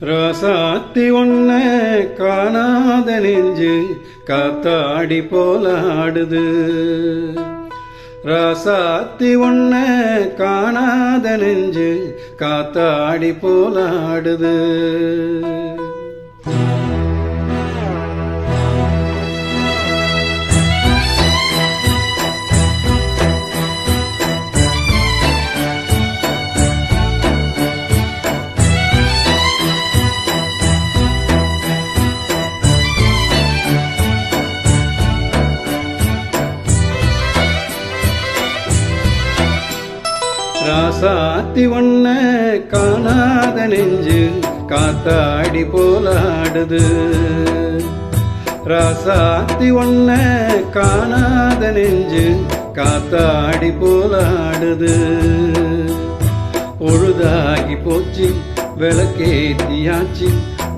ராசாத்தி ஒன்ன காணாத நெஞ்சு காத்தாடி போலாடுது. ராசாத்தி ஒன்ன காணாத நெஞ்சு காத்தாடி போலாடுது. காசாத்தி ஒன்ன காணாத நெஞ்சு காத்தாடி போலாடுது. ராசாத்தி ஒன்ன காணாத நெஞ்சு காத்தாடி போலாடுது. பொழுதாகி போச்சு விளக்கேத்தியாச்சு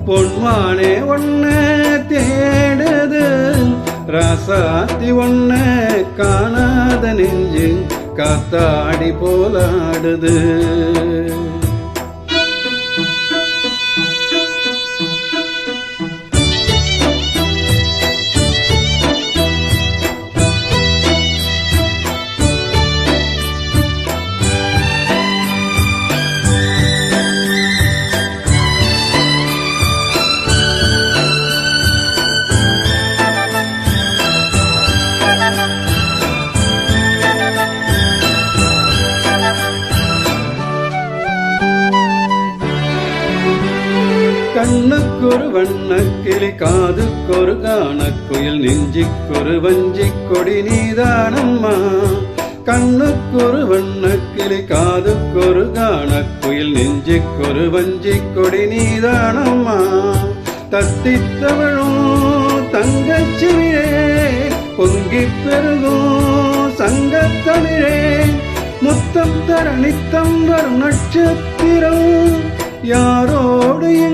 பொன்மானே ஒன்ன தேடுது. ராசாத்தி ஒன்ன காணாத நெஞ்சு காத்தாடி போலாடுது. கண்ணுக்கொரு வண்ணக்கிளி காதுக்கொரு காணக்குயில் நெஞ்சிக்கொரு வஞ்சி கொடி நீதானம்மா. கண்ணுக்கொரு வண்ணக்கிளி காதுக்கொரு காணக்குயில் நெஞ்சிக்கொரு வஞ்சி கொடி நீதானம்மா. தத்தித்தவழும் தங்கச்சிவியே பொங்கி பெருகும் சங்கத்தமிழே. முத்தம் தர நித்தம் வரும் நட்சத்திரம் யாரோடு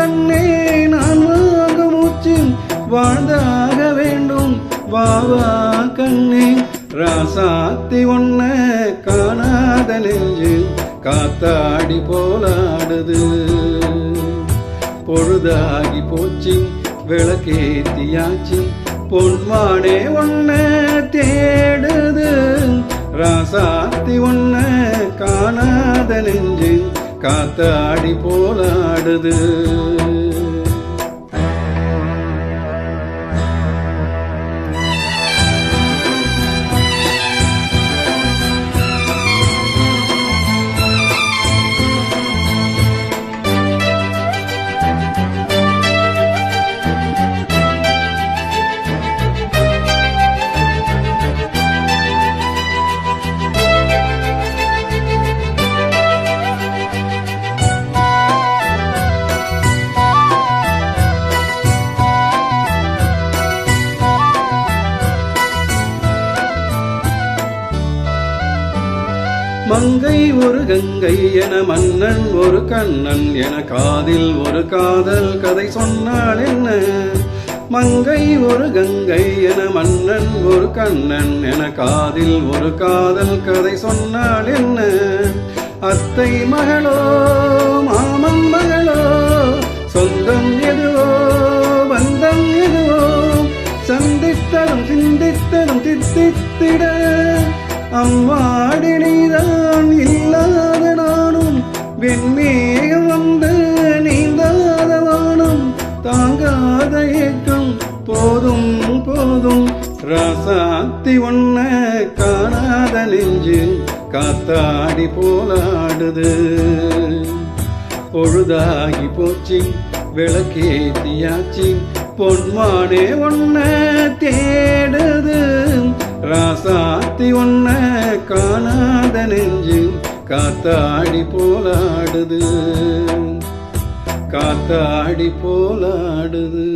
கண்ணே நான் வாங்க மூச்சு. வாழ்ந்தாக வேண்டும். வாவா கண்ணே. ராசாத்தி ஒன்ன காணாத நெஞ்சு காத்தாடி போலாடுது. பொழுதாகி போச்சு விளக்கேத்தியாச்சு. பொன்மானே ஒன்ன தேடுது. ராசாத்தி ஒன்ன காணாத நெஞ்சு காத்தாடி போலாடுது. மங்கை ஒரு கங்கை என மன்னன் ஒரு கண்ணன் என காதில் ஒரு காதல் கதை சொன்னால் என்ன? மங்கை ஒரு கங்கை என மன்னன் ஒரு கண்ணன் என காதில் ஒரு காதல் கதை சொன்னால் என்ன? அத்தை மகளோ மாமன் மகளோ சொந்தம் எதுவோ பந்தம் எதுவோ சந்தித்தரும் சிந்தித்தரும் தித்தித்திட அம்மாடி வெண்மேகம் வந்து நீந்தாத வானம் தாங்காத ஏக்கம் போதும் போதும். ரசாத்தி ஒன்ன காணாத நெஞ்சு காத்தாடி போலாடுது. பொழுதாகி போச்சு விளக்கேத்தியாச்சு. பொன்மானே ஒன்ன தேடுது. ராசாத்தி ஒன்ன காணாத நெஞ்சு காத்தாடி போலாடுது. காத்தாடி போலாடுது.